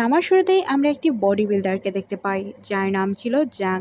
ড্রামার শুরুতেই আমরা একটি বডি বিল্ডারকে দেখতে পাই, যার নাম ছিল জাং।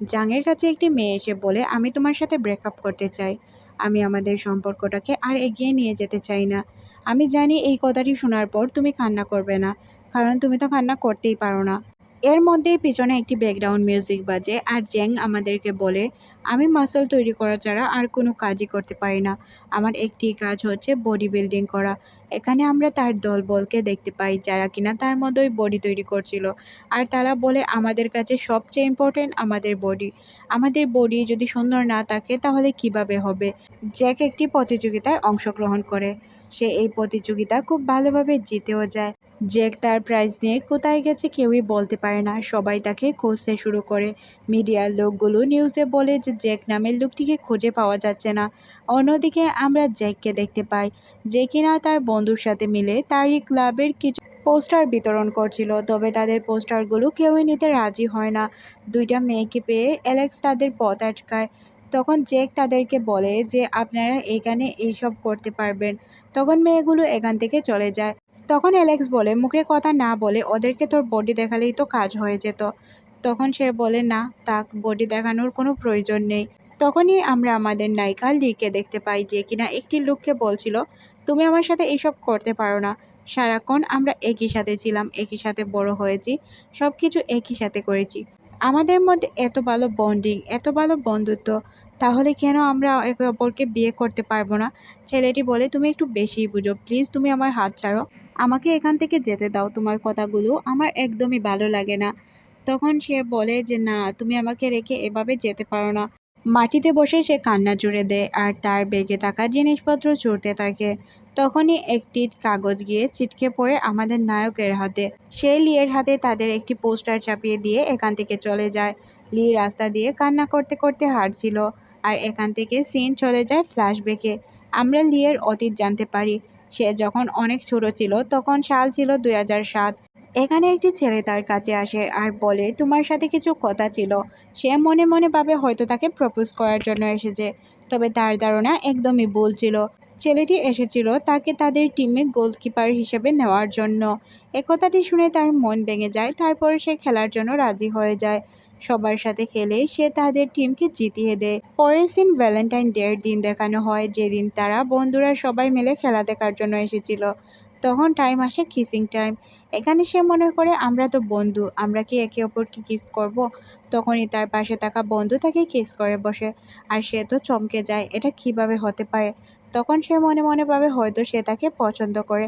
জাংয়ের কাছে একটি মেয়ে এসে বলে, আমি তোমার সাথে ব্রেকআপ করতে চাই। আমি আমাদের সম্পর্কটাকে আর এগিয়ে নিয়ে যেতে চাই না। আমি জানি এই কথাটি শোনার পর তুমি কান্না করবে না, কারণ তুমি তো কান্না করতেই পারো না। এর মধ্যেই পিছনে একটি ব্যাকগ্রাউন্ড মিউজিক বাজে আর জ্যাং আমাদেরকে বলে, আমি মাসল তৈরি করা ছাড়া আর কোনো কাজই করতে পারি না। আমার একটি কাজ হচ্ছে বডি বিল্ডিং করা। এখানে আমরা তার দলবলকে দেখতে পাই যারা কিনা তার মতোই বডি তৈরি করছিল। আর তারা বলে, আমাদের কাছে সবচেয়ে ইম্পর্টেন্ট আমাদের বডি আমাদের বডি যদি সুন্দর না থাকে তাহলে কীভাবে হবে? জ্যাক একটি প্রতিযোগিতায় অংশগ্রহণ করে। সে এই প্রতিযোগিতা খুব ভালোভাবে জিতেও যায়। জ্যাক তার প্রাইজ নিয়ে কোথায় গেছে কেউই বলতে পারে না। সবাই তাকে খুঁজতে শুরু করে। মিডিয়ার লোকগুলো নিউজে বলে যে জ্যাক নামের লোকটিকে খুঁজে পাওয়া যাচ্ছে না। অন্যদিকে আমরা জ্যাককে দেখতে পাই। যে কিনা তার বন্ধুর সাথে মিলে তারই ক্লাবের কিছু পোস্টার বিতরণ করছিল, তবে তাদের পোস্টারগুলো কেউই নিতে রাজি হয় না। দুইটা মেয়েকে পেয়ে অ্যালেক্স তাদের পথ আটকায়। তখন জেক তাদেরকে বলে যে, আপনারা এখানে এইসব করতে পারবেন। তখন মেয়েগুলো এখান থেকে চলে যায়। তখন অ্যালেক্স বলে, মুখে কথা না বলে ওদেরকে তোর বডি দেখালেই তো কাজ হয়ে যেত। তখন সে বলে, না, তাক, বডি দেখানোর কোনো প্রয়োজন নেই। তখনই আমরা আমাদের নায়িকা লিকে দেখতে পাই যে কিনা একটি লোককে বলছিল, তুমি আমার সাথে এইসব করতে পারো না। সারাক্ষণ আমরা একই সাথে ছিলাম, একই সাথে বড় হয়েছি সব কিছু একই সাথে করেছি। আমাদের মধ্যে এত ভালো বন্ডিং, এত ভালো বন্ধুত্ব, তাহলে কেন আমরা একে অপরকে বিয়ে করতে পারব না? ছেলেটি বলে, তুমি একটু বেশিই বুঝো, প্লিজ তুমি আমার হাত ছাড়ো। আমাকে এখান থেকে যেতে দাও, তোমার কথাগুলো আমার একদমই ভালো লাগে না। তখন সে বলে যে, না, তুমি আমাকে রেখে এভাবে যেতে পারো না। মাটিতে বসে সে কান্না জুড়ে দেয় আর তার বেগে থাকা জিনিসপত্র চড়তে থাকে। তখনই একটি কাগজ গিয়ে ছিটকে পড়ে আমাদের নায়কের হাতে। সেই লিয়ের হাতে তাদের একটি পোস্টার চাপিয়ে দিয়ে এখান থেকে চলে যায়। লি রাস্তা দিয়ে কান্না করতে করতে হাঁটছিল আর এখান থেকে সিন চলে যায় ফ্ল্যাশব্যাকে। আমরা লিয়ের অতীত জানতে পারি। সে যখন অনেক ছোট ছিল, তখন সাল ছিল দুই সাত। এখানে একটি ছেলে তার কাছে আসে আর বলে, তোমার সাথে কিছু কথা ছিল। সে মনে মনে ভাবে, হয়তো তাকে প্রপোজ করার জন্য এসেছে। তবে তার ধারণা একদমই ভুল ছিল। ছেলেটি এসেছিল তাকে তাদের টিমে গোলকিপার হিসেবে নেওয়ার জন্য। একথাটি শুনে তার মন ভেঙে যায়, তারপর সে খেলার জন্য রাজি হয়ে যায়। সবার সাথে খেলে সে তাদের টিমকে জিতিয়ে দেয়। পরের সিন ভ্যালেন্টাইন ডের দিন দেখানো হয়, যেদিন তারা বন্ধুরা সবাই মিলে খেলা দেখার জন্য এসেছিল। তখন টাইম আসে কিসিং টাইম এখানে সে মনে করে, আমরা তো বন্ধু, আমরা কি একে অপরকে কিস করব? তখনই তার পাশে থাকা বন্ধু তাকে কিস করে বসে। আর সে তো চমকে যায়, এটা কীভাবে হতে পারে? তখন সে মনে মনে ভাবে হয়তো সে তাকে পছন্দ করে।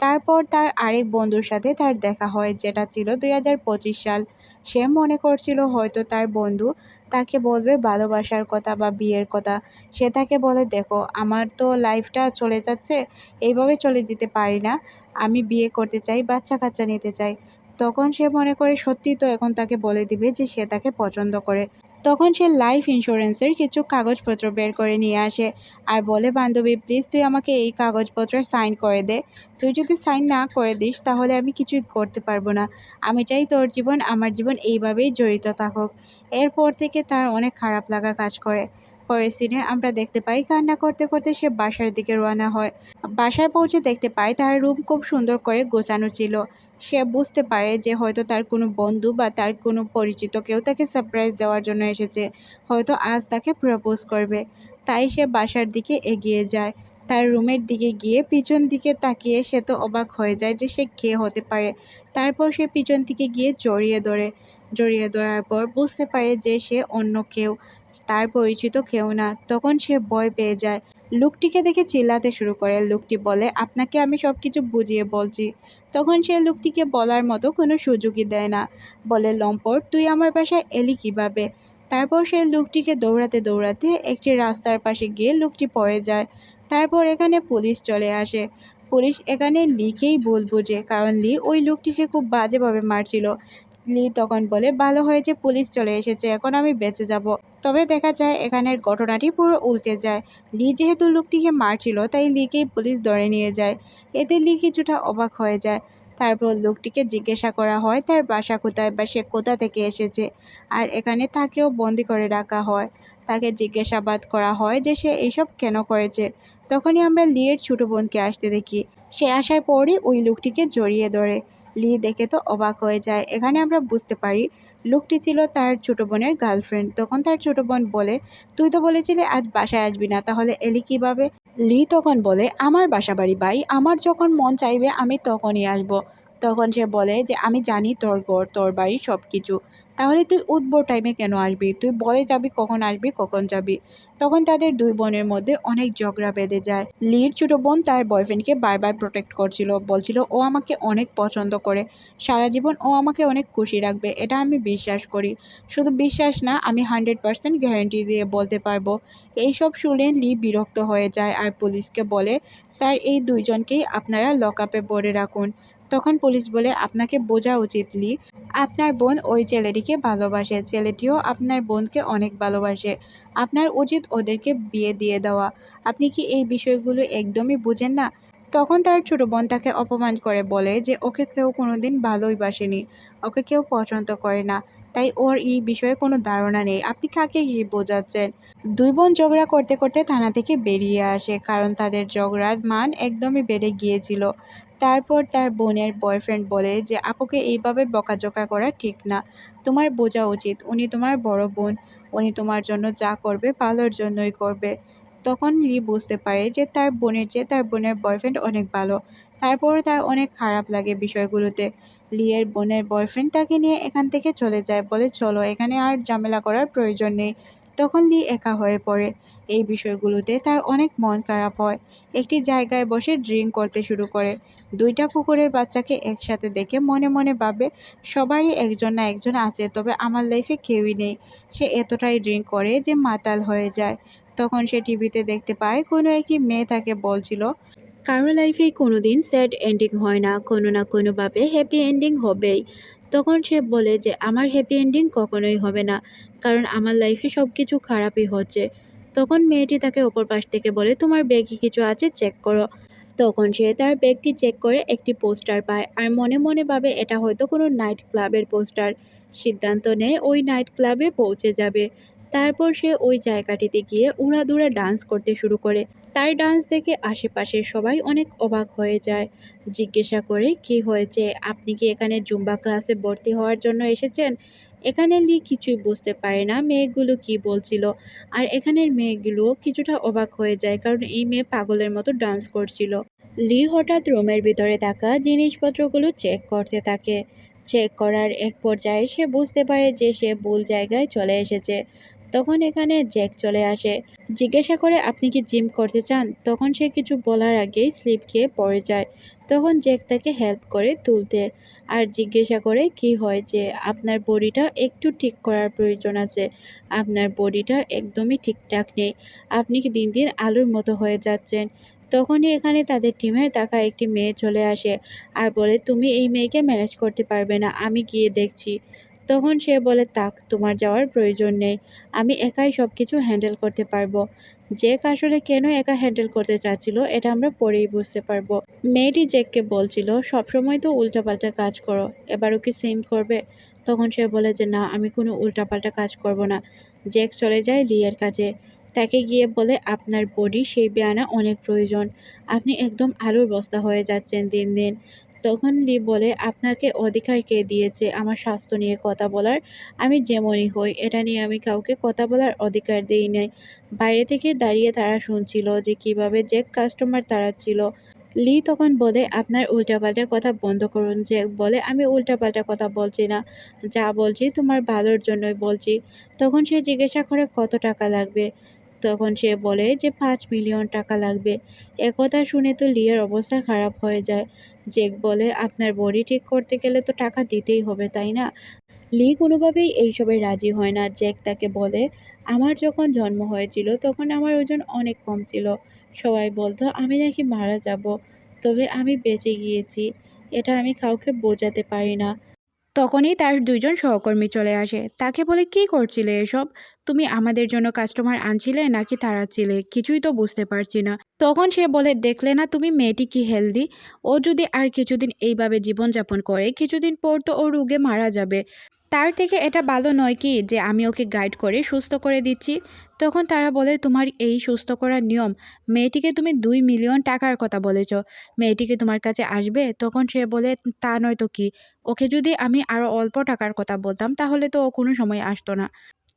তারপর তার আরেক বন্ধুর সাথে তার দেখা হয়, যেটা ছিল দুই হাজার পঁচিশ সাল। সে মনে করছিল হয়তো তার বন্ধু তাকে বলবে ভালোবাসার কথা বা বিয়ের কথা। সে তাকে বলে, দেখো, আমার তো লাইফটা চলে যাচ্ছে, এইভাবে চলে যেতে পারি না। আমি বিয়ে করতে চাই বাচ্চা কাচ্চা নিতে চাই। তখন সে মনে করে সত্যি তো এখন তাকে বলে দিবে যে সে তাকে পছন্দ করে। তখন সে লাইফ ইন্স্যুরেন্সের কিছু কাগজপত্র বের করে নিয়ে আসে। আর বলে, বান্ধবী প্লিজ তুই আমাকে এই কাগজপত্র সাইন করে দে। তুই যদি সাইন না করে দিস, তাহলে আমি কিছুই করতে পারব না। আমি চাই তোর জীবন, আমার জীবন এইভাবেই জড়িত থাকুক। এরপর থেকে তার অনেক খারাপ লাগা কাজ করে। পরের সিনে আমরা দেখতে পাই, কান্না করতে করতে সে বাসার দিকে রওনা হয়। বাসায় পৌঁছে দেখতে পাই, তার রুম খুব সুন্দর করে গোছানো ছিল। সে বুঝতে পারে যে হয়তো তার কোনো বন্ধু বা তার কোনো পরিচিত কেউ তাকে সারপ্রাইজ দেওয়ার জন্য এসেছে। হয়তো আজ তাকে প্রপোজ করবে। তাই সে বাসার দিকে এগিয়ে যায়। তার রুমের দিকে গিয়ে পিছন দিকে তাকিয়ে সে তো অবাক হয়ে যায় যে সে কে হতে পারে। তারপর সে পিছন দিকে গিয়ে জড়িয়ে ধরে। জড়িয়ে ধরার পর বুঝতে পারে যে সে অন্য কেউ। তার পরিচিত কেউ না। তখন সে ভয় পেয়ে যায়। লোকটিকে দেখে চিল্লাতে শুরু করে। লোকটি বলে, আপনাকে আমি সব কিছু বুঝিয়ে বলছি। তখন সে লোকটিকে বলার মতো কোনো সুযোগই দেয় না। বলে, লম্পট, তুই আমার বাসায় এলি কীভাবে? তারপর সে লোকটিকে দৌড়াতে দৌড়াতে একটি রাস্তার পাশে গিয়ে লোকটি পড়ে যায়। তারপর এখানে পুলিশ চলে আসে। পুলিশ এখানে লিকেই ভুল বুঝে, কারণ লি ওই লোকটিকে খুব বাজেভাবে মারছিল। লি তখন বলে, ভালো হয়েছে, পুলিশ চলে এসেছে, এখন আমি বেঁচে যাব। তবে দেখা যায় এখানের ঘটনাটি পুরো উল্টে যায়। লি যেহেতু লোকটিকে মারছিল, তাই লিকেই পুলিশ ধরে নিয়ে যায়। এতে লি কিছুটা অবাক হয়ে যায়। তারপর লোকটিকে জিজ্ঞাসা করা হয়, তার বাসা কোথায় বা সে কোথা থেকে এসেছে? আর এখানে তাকেও বন্দি করে রাখা হয়। তাকে জিজ্ঞাসাবাদ করা হয় যে, সে এইসব কেন করেছে? তখনই আমরা লিয়ের ছোটো বোনকে আসতে দেখি। সে আসার পরই ওই লোকটিকে জড়িয়ে ধরে। লি দেখে তো অবাক হয়ে যায়। এখানে আমরা বুঝতে পারি, লোকটি ছিল তার ছোট বোনের গার্লফ্রেন্ড তখন তার ছোট বোন বলে, তুই তো বলেছিলি আজ বাসায় আসবি না, তাহলে এলি কীভাবে? লি তখন বলে, আমার বাসা বাড়ি ভাই, আমার যখন মন চাইবে আমি তখনই আসব। তখন সে বলে যে, আমি জানি তোর ঘর, তোর বাড়ি সব কিছু তাহলে তুই উঠবো টাইমে কেন আসবি? তুই বলে যাবি কখন আসবি, কখন যাবি? তখন তাদের দুই বোনের মধ্যে অনেক ঝগড়া বেঁধে যায়। লির ছোট বোন তার বয়ফ্রেন্ডকে বারবার প্রোটেক্ট করছিল। বলছিল, ও আমাকে অনেক পছন্দ করে। সারা জীবন ও আমাকে অনেক খুশি রাখবে। এটা আমি বিশ্বাস করি। শুধু বিশ্বাস না, আমি হান্ড্রেড পার্সেন্ট গ্যারান্টি দিয়ে বলতে পারব। এইসব শুনে লি বিরক্ত হয়ে যায় আর পুলিশকে বলে, স্যার, এই দুইজনকেই আপনারা লক আপে ভরে রাখুন। তখন পুলিশ বলে, আপনাকে বোঝা উচিত, লি। আপনার বোন ওই ছেলেটিকে ভালোবাসে। ছেলেটিও আপনার বোনকে অনেক ভালোবাসে। আপনার উচিত ওদেরকে বিয়ে দিয়ে দেওয়া। আপনি কি এই বিষয়গুলো একদমই বুঝেন না? তখন তার ছোট বোন তাকে অপমান করে বলে যে ওকে কেউ কোনোদিন ভালোই বাসেনি, ওকে কেউ পছন্দ করে না। তাই ওর এই বিষয়ে কোনো ধারণা নেই। আপনি কাকে কি বোঝাচ্ছেন? দুই বোন ঝগড়া করতে করতে থানা থেকে বেরিয়ে আসে, কারণ তাদের ঝগড়ার মান একদমই বেড়ে গিয়েছিল। তারপর তার বোনের বয়ফ্রেন্ড বলে যে, আপুকে এইভাবে বকাঝোকা করা ঠিক না। তোমার বোঝা উচিত। উনি তোমার বড় বোন। উনি তোমার জন্য যা করবে ভালোর জন্যই করবে। তখন লি বুঝতে পারে যে তার বোনের চেয়ে তার বোনের বয়ফ্রেন্ড অনেক ভালো। তারপরও তার অনেক খারাপ লাগে বিষয়গুলোতে। লিয়ের বোনের বয়ফ্রেন্ড তাকে নিয়ে এখান থেকে চলে যায় বলে, চলো, এখানে আর ঝামেলা করার প্রয়োজন নেই। তখন লি একা হয়ে পড়ে। এই বিষয়গুলোতে তার অনেক মন খারাপ হয়। একটি জায়গায় বসে ড্রিঙ্ক করতে শুরু করে। দুইটা কুকুরের বাচ্চাকে একসাথে দেখে মনে মনে ভাবে, সবারই একজন না একজন আছে, তবে আমার লাইফে কেউই নেই। সে এতটাই ড্রিঙ্ক করে যে মাতাল হয়ে যায়। তখন সে টিভিতে দেখতে পায়, কোনো একটি মেয়ে তাকে বলছিল, কারও লাইফে কোনো দিন স্যাড এন্ডিং হয় না, কোনো না কোনোভাবে হ্যাপি এন্ডিং হবেই। তখন সে বলে যে, আমার হ্যাপি এন্ডিং কখনোই হবে না, কারণ আমার লাইফে সব কিছু খারাপই হচ্ছে। তখন মেয়েটি তাকে ওপর পাশ থেকে বলে, তোমার ব্যাগে কিছু আছে চেক করো। তখন সে তার ব্যাগটি চেক করে একটি পোস্টার পায়, আর মনে মনে ভাবে, এটা হয়তো কোনো নাইট ক্লাবের পোস্টার সিদ্ধান্ত নেয়, ওই নাইট ক্লাবে পৌঁছে যাবে। তারপর সে ওই জায়গাটিতে গিয়ে উড়াদুরা ডান্স করতে শুরু করে। তার ডান্স দেখে আশেপাশের সবাই অনেক অবাক হয়ে যায়। জিজ্ঞাসা করে, কি হয়েছে? আপনি কি এখানে জুম্বা ক্লাসে ভর্তি হওয়ার জন্য এসেছেন? এখানে লি কিছুই বুঝতে পারে না, মেয়েগুলো কি বলছিল। আর এখানের মেয়েগুলো কিছুটা অবাক হয়ে যায়, কারণ এই মেয়ে পাগলের মতো ডান্স করছিল। লি হঠাৎ রুমের ভিতরে থাকা জিনিসপত্রগুলো চেক করতে থাকে। চেক করার এক পর্যায়ে সে বুঝতে পারে যে সে ভুল জায়গায় চলে এসেছে। তখন এখানে জ্যাক চলে আসে। জিজ্ঞাসা করে, আপনি কি জিম করতে চান? তখন সে কিছু বলার আগেই স্লিপ খেয়ে পড়ে যায়। তখন জ্যাক তাকে হেল্প করে তুলতে আর জিজ্ঞাসা করে, কি হয় যে আপনার বডিটা একটু ঠিক করার প্রয়োজন আছে? আপনার বডিটা একদমই ঠিকঠাক নেই। আপনি কি দিন দিন আলুর মতো হয়ে যাচ্ছেন? তখনই এখানে তাদের টিমের থাকা একটি মেয়ে চলে আসে আর বলে, তুমি এই মেয়েকে ম্যানেজ করতে পারবে না, আমি গিয়ে দেখছি। তখন সে বলে, তাক, তোমার যাওয়ার প্রয়োজন নেই। আমি একাই সব কিছু হ্যান্ডেল করতে পারব। জেক আসলে কেন একা হ্যান্ডেল করতে চাচ্ছিল, এটা আমরা পরেই বুঝতে পারব। মেয়েটি জেককে বলছিল, সবসময় তো উল্টাপাল্টা কাজ করো, এবারও কি সেম করবে? তখন সে বলে যে, না, আমি কোনো উল্টাপাল্টা কাজ করব না। জেক চলে যায় লিয়ের কাছে। তাকে গিয়ে বলে, আপনার বডি সেই বেয়ানা অনেক প্রয়োজন। আপনি একদম আলুর বস্তা হয়ে যাচ্ছেন দিন দিন। তখন লি বলে, আপনাকে অধিকার কে দিয়েছে আমার স্বাস্থ্য নিয়ে কথা বলার? আমি যেমনই হই, এটা নিয়ে আমি কাউকে কথা বলার অধিকার দিই নাই। বাইরে থেকে দাঁড়িয়ে তারা শুনছিল যে কীভাবে যে কাস্টমার তাড়াচ্ছিল। লি তখন বলে, আপনার উল্টাপাল্টা কথা বন্ধ করুন যে বলে, আমি উল্টাপাল্টা কথা বলছি না। যা বলছি তোমার ভালোর জন্যই বলছি। তখন সে জিজ্ঞাসা করে, কত টাকা লাগবে? তখন সে বলে যে, পাঁচ মিলিয়ন টাকা লাগবে। একথা শুনে তো লিয়ার অবস্থা খারাপ হয়ে যায়। জেক বলে, আপনার বডি ঠিক করতে গেলে তো টাকা দিতেই হবে, তাই না? লি কোনোভাবেই এইসবে রাজি হয় না। জ্যাক তাকে বলে, আমার যখন জন্ম হয়েছিল তখন আমার ওজন অনেক কম ছিল। সবাই বলতো, আমি নাকি মারা যাব, তবে আমি বেঁচে গিয়েছি। এটা আমি কাউকে বোঝাতে পারি না। তখনই তার দুইজন সহকর্মী চলে আসে। তাকে বলে, কি করছিলে এসব? তুমি আমাদের জন্য কাস্টমার আনছিলে নাকি তাড়াচ্ছিলে? কিছুই তো বুঝতে পারছি না। তখন সে বলে, দেখলে না তুমি মেয়েটি কি হেলদি? ও যদি আর কিছুদিন এইভাবে জীবনযাপন করে, কিছুদিন পর তো ও রোগে মারা যাবে। তার থেকে এটা ভালো নয় কি যে আমি ওকে গাইড করে, সুস্থ করে দিচ্ছি? তখন তারা বলে, তোমার এই সুস্থ করার নিয়ম, মেয়েটিকে তুমি দুই মিলিয়ন টাকার কথা বলেছ। মেয়েটিকে তোমার কাছে আসবে? তখন সে বলে, তা নয় তো কি? ওকে যদি আমি আরও অল্প টাকার কথা বলতাম, তাহলে তো ও কোনো সময় আসতো না।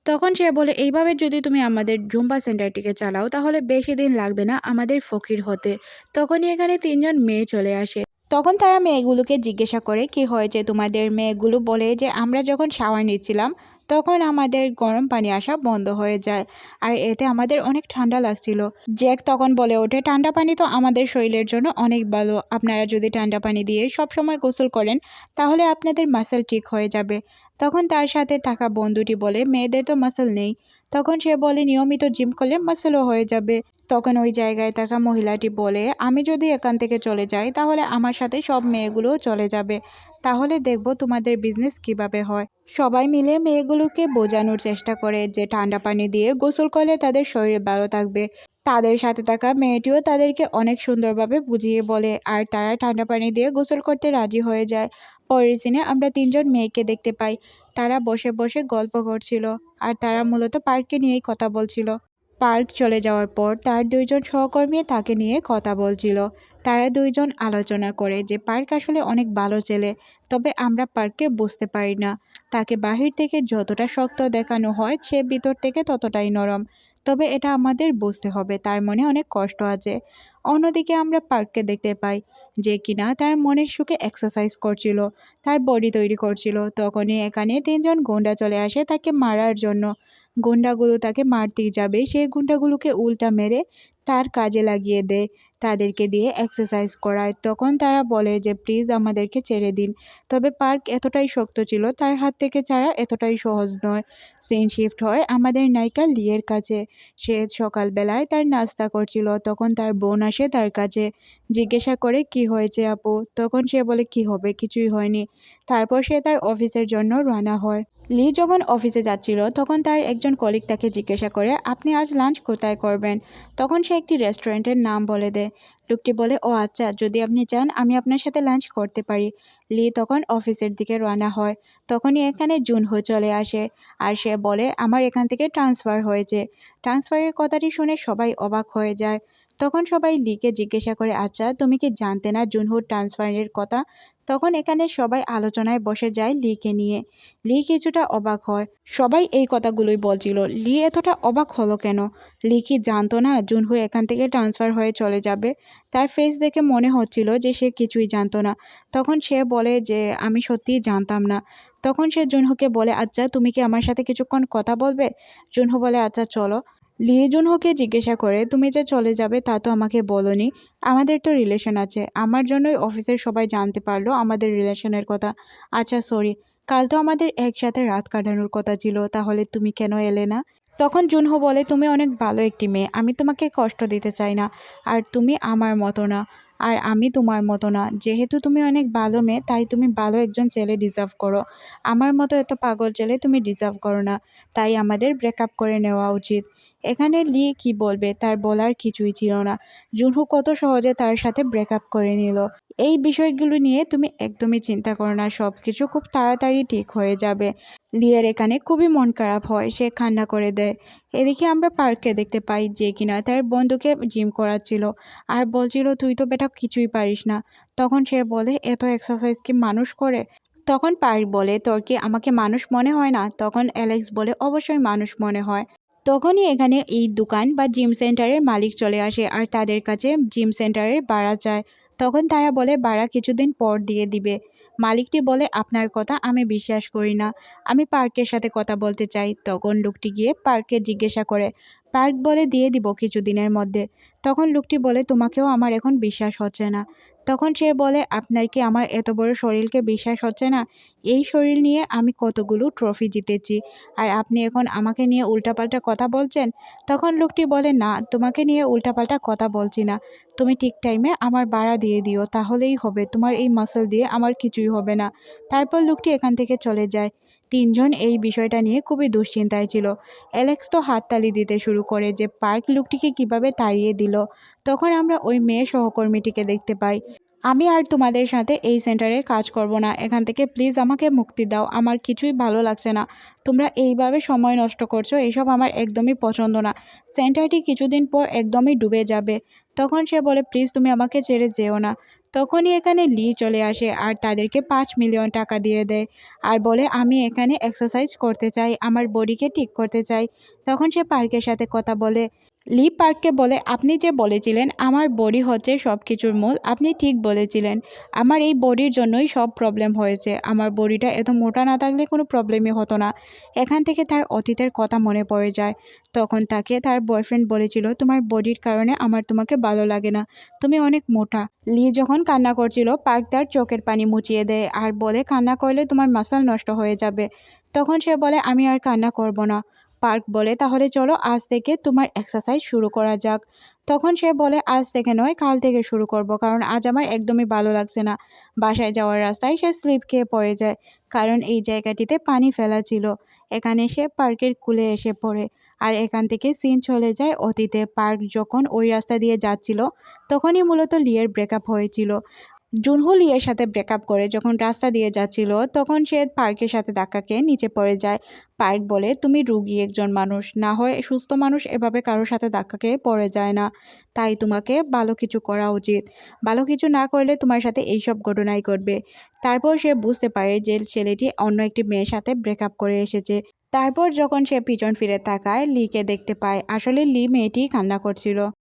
তখন সে বলে, এইভাবে যদি তুমি আমাদের জুম্বা সেন্টারটিকে চালাও, তাহলে বেশি দিন লাগবে না আমাদের ফকির হতে। তখনই এখানে তিনজন মেয়ে চলে আসে। তখন তারা মেয়েগুলোকে জিজ্ঞাসা করে, কি হয়েছে তোমাদের মেয়েগুলো? বলে যে, আমরা যখন শাওয়ার নিচ্ছিলাম, তখন আমাদের গরম পানি আসা বন্ধ হয়ে যায় আর এতে আমাদের অনেক ঠান্ডা লাগছিল। জ্যাক তখন বলে ওঠে, ঠান্ডা পানি তো আমাদের শরীরের জন্য অনেক ভালো। আপনারা যদি ঠান্ডা পানি দিয়ে সব সময় গোসল করেন, তাহলে আপনাদের মাসেল ঠিক হয়ে যাবে। তখন তার সাথে থাকা বন্ধুটি বলে, মেয়েদের তো মাসেল নেই। তখন সে বলে, নিয়মিত জিম করলে মাসেলও হয়ে যাবে। তখন ওই জায়গায় থাকা মহিলাটি বলে, আমি যদি এখান থেকে চলে যাই, তাহলে আমার সাথে সব মেয়েগুলোও চলে যাবে। তাহলে দেখব তোমাদের বিজনেস কীভাবে হয়। সবাই মিলে মেয়েগুলোকে বোঝানোর চেষ্টা করে যে ঠান্ডা পানি দিয়ে গোসল করলে তাদের শরীর ভালো থাকবে। তাদের সাথে থাকা মেয়েটিও তাদেরকে অনেক সুন্দরভাবে বুঝিয়ে বলে, আর তারা ঠান্ডা পানি দিয়ে গোসল করতে রাজি হয়ে যায়। পরের দিনে আমরা তিনজন মেয়েকে দেখতে পাই। তারা বসে বসে গল্প করছিল, আর তারা মূলত পার্ককে নিয়েই কথা বলছিল। পার্ক চলে যাওয়ার পর তার দুইজন সহকর্মী তাকে নিয়ে কথা বলছিল। তারা দুইজন আলোচনা করে যে পার্ক আসলে অনেক ভালো ছেলে, তবে আমরা পার্ককে বুঝতে পারি না। তাকে বাহির থেকে যতটা শক্ত দেখানো হয়, সে ভিতর থেকে ততটাই নরম। তবে এটা আমাদের বুঝতে হবে, তার মনে অনেক কষ্ট আছে। অন্যদিকে আমরা পার্ককে দেখতে পাই যে কিনা তার মনের সুখে এক্সারসাইজ করছিল, তার বডি তৈরি করছিল। তখনই এখানে তিনজন গুন্ডা চলে আসে তাকে মারার জন্য। গুন্ডাগুলো তাকে মারতেই যাবে। সেই গুন্ডাগুলোকে উল্টা মেরে তার কাজে লাগিয়ে দেয় তাদেরকে দিয়ে এক্সারসাইজ করায়। তখন তারা বলে যে প্লিজ আমাদেরকে ছেড়ে দিন। তবে পার্ক এতটাই শক্ত ছিল, তার হাত থেকে ছাড়া এতটাই সহজ নয়। সিন শিফট হয় আমাদের নায়িকা লিয়ের কাছে। সে সকালবেলায় তার নাস্তা করছিল, তখন তার বোন আসে তার কাছে, জিজ্ঞাসা করে কি হয়েছে আপু? তখন সে বলে, কি হবে? কিছুই হয়নি। তারপর সে তার অফিসের জন্য রানা হয়। লি যখন অফিসে যাচ্ছিল, তখন তার একজন কলিগ তাকে জিজ্ঞাসা করে, আপনি আজ লাঞ্চ কোথায় করবেন? তখন সে একটি রেস্টুরেন্টের নাম বলে দেয়। লোকটি বলে, ও আচ্ছা যদি আপনি চান, আমি আপনার সাথে লাঞ্চ করতে পারি। লি তখন অফিসের দিকে রওনা হয়। তখনই এখানে জুনহো চলে আসে আর সে বলে, আমার এখান থেকে ট্রান্সফার হয়েছে। ট্রান্সফারের কথাটি শুনে সবাই অবাক হয়ে যায়। তখন সবাই লিকে জিজ্ঞাসা করে আচ্ছা তুমি কি জানতে না জুনহুর ট্রান্সফারের কথা? তখন এখানে সবাই আলোচনায় বসে যায় লিকে নিয়ে। লি কিছুটা অবাক হয়। সবাই এই কথাগুলোই বলছিল। লি এতটা অবাক হলো কেন? লি কি জানতো না জুনহু এখান থেকে ট্রান্সফার হয়ে চলে যাবে? তার ফেস দেখে মনে হচ্ছিল যে সে কিছুই জানতো না। তখন সে বলে যে, আমি সত্যিই জানতাম না। তখন সে জুনহুকে বলে আচ্ছা তুমি কি আমার সাথে কিছুক্ষণ কথা বলবে? জুনহু বলে আচ্ছা চলো। লি জুনহুকে জিজ্ঞাসা করে, তুমি যে চলে যাবে তা তো আমাকে বলনি। আমাদের তো রিলেশন আছে। আমার জন্যই অফিসের সবাই জানতে পারল আমাদের রিলেশনের কথা। আচ্ছা সরি কাল তো আমাদের একসাথে রাত কাটানোর কথা ছিল, তাহলে তুমি কেন এলে না? তখন জুনহো বলে, তুমি অনেক ভালো একটি মেয়ে। আমি তোমাকে কষ্ট দিতে চাই না। আর তুমি আমার মতো না। আর আমি তোমার মতো না। যেহেতু তুমি অনেক ভালো মেয়ে, তাই তুমি ভালো একজন ছেলে ডিজার্ভ করো। আমার মতো এত পাগল ছেলে তুমি ডিজার্ভ করো না। তাই আমাদের ব্রেকআপ করে নেওয়া উচিত। এখানে লি কি বলবে? তার বলার কিছুই ছিল না। জুনহু কত সহজে তার সাথে ব্রেকআপ করে নিল। এই বিষয়গুলো নিয়ে তুমি একদমই চিন্তা করো না সব কিছু খুব তাড়াতাড়ি ঠিক হয়ে যাবে। লিয়ার এখানে খুবই মন খারাপ হয়, সে কান্না করে দেয়। এদিকে আমরা পার্ককে দেখতে পাই যে কিনা তার বন্ধুকে জিম করাচ্ছিল। আর বলছিল, তুই তো বেটা কিছুই পারিস না। তখন সে বলে, এত এক্সারসাইজ কি মানুষ করে? তখন পার্ক বলে, তোর কি আমাকে মানুষ মনে হয় না? তখন অ্যালেক্স বলে, অবশ্যই মানুষ মনে হয়। তখনই এখানে এই দোকান বা জিম সেন্টারের মালিক চলে আসে আর তাদের কাছে জিম সেন্টারের ভাড়া চায়। তখন তারা বলে, ভাড়া কিছুদিন পর দিয়ে দিবে। মালিকটি বলে, আপনার কথা আমি বিশ্বাস করি না। আমি পার্কের সাথে কথা বলতে চাই। তখন লোকটি গিয়ে পার্কে জিজ্ঞাসা করে, পার্ক বলে দিয়ে দিব কিছুদিনের মধ্যে। তখন লোকটি বলে, তোমাকেও আমার এখন বিশ্বাস হচ্ছে না। তখন সে বলে, আপনার কি আমার এত বড় শরীরকে বিশ্বাস হচ্ছে না? এই শরীর নিয়ে আমি কতগুলো ট্রফি জিতেছি। আর আপনি এখন আমাকে নিয়ে উল্টাপাল্টা কথা বলছেন? তখন লোকটি বলে, না, তোমাকে নিয়ে উল্টাপাল্টা কথা বলছি না। তুমি ঠিক টাইমে আমার বাড়া দিয়ে দিও, তাহলেই হবে। তোমার এই মাসল দিয়ে আমার কিছুই হবে না। তারপর লোকটি এখান থেকে চলে যায়। তিনজন এই বিষয়টা নিয়ে খুবই দুশ্চিন্তায় ছিল। অ্যালেক্স তো হাততালি দিতে শুরু করে যে, পার্ক লুকটিকে কীভাবে তাড়িয়ে দিল? তখন আমরা ওই মেয়ে সহকর্মীটিকে দেখতে পাই। আমি আর তোমাদের সাথে এই সেন্টারে কাজ করব না। এখান থেকে প্লিজ আমাকে মুক্তি দাও। আমার কিছুই ভালো লাগছে না। তোমরা এইভাবে সময় নষ্ট করছ এইসব আমার একদমই পছন্দ না। সেন্টারটি কিছুদিন পর একদমই ডুবে যাবে। তখন সে বলে, প্লিজ তুমি আমাকে ছেড়ে যেও না। তখনই এখানে লি চলে আসে আর তাদেরকে পাঁচ মিলিয়ন টাকা দিয়ে দেয়। আর বলে, আমি এখানে এক্সারসাইজ করতে চাই। আমার বডিকে ঠিক করতে চাই। তখন সে পার্কের সাথে কথা বলে লি পার্ককে বলে, আপনি যে বলেছিলেন আমার বডি হচ্ছে সব কিছুর মূল, আপনি ঠিক বলেছিলেন। আমার এই বডির জন্যই সব প্রবলেম হয়েছে। আমার বডিটা এত মোটা না থাকলে কোনো প্রবলেমই হতো না। এখান থেকে তার অতীতের কথা মনে পড়ে যায়। তখন তাকে তার বয়ফ্রেন্ড বলেছিল, তোমার বডির কারণে আমার তোমাকে ভালো লাগে না। তুমি অনেক মোটা। লি যখন কান্না করছিল, পার্ক তার চোখের পানি মুছিয়ে দেয় আর বলে, কান্না করলে তোমার মাসাল নষ্ট হয়ে যাবে। তখন সে বলে, আমি আর কান্না করব না। পার্ক বলে, তাহলে চলো আজ থেকে তোমার এক্সারসাইজ শুরু করা যাক। তখন সে বলে, আজ থেকে নয়, কাল থেকে শুরু করব, কারণ আজ আমার একদমই ভালো লাগছে না। বাসায় যাওয়ার রাস্তায় সে স্লিপ খেয়ে পড়ে যায়, কারণ এই জায়গাটিতে পানি ফেলা ছিল। এখানে সে পার্কের কুলে এসে পড়ে, আর এখান থেকে সিন চলে যায় অতীতে। পার্ক যখন ওই রাস্তা দিয়ে যাচ্ছিল, তখনই মূলত লিয়ের ব্রেকআপ হয়েছিল। জুনহু লিয়ের সাথে ব্রেকআপ করে যখন রাস্তা দিয়ে যাচ্ছিল, তখন সে পার্কের সাথে খেয়ে নিচে পড়ে যায়। পার্ক বলে, তুমি রুগী একজন মানুষ, না হয় সুস্থ মানুষ, এভাবে কারোর সাথে খেয়ে পড়ে যায় না। তাই তোমাকে ভালো কিছু করা উচিত। ভালো কিছু না করলে তোমার সাথে এইসব ঘটনাই ঘটবে। তারপর সে বুঝতে পারে যে ছেলেটি অন্য একটি মেয়ের সাথে ব্রেকআপ করে এসেছে। তারপর যখন সে পিছন ফিরে তাকায়, লিকে দেখতে পায়, আসলে লি মেয়েটি কান্না করছিল।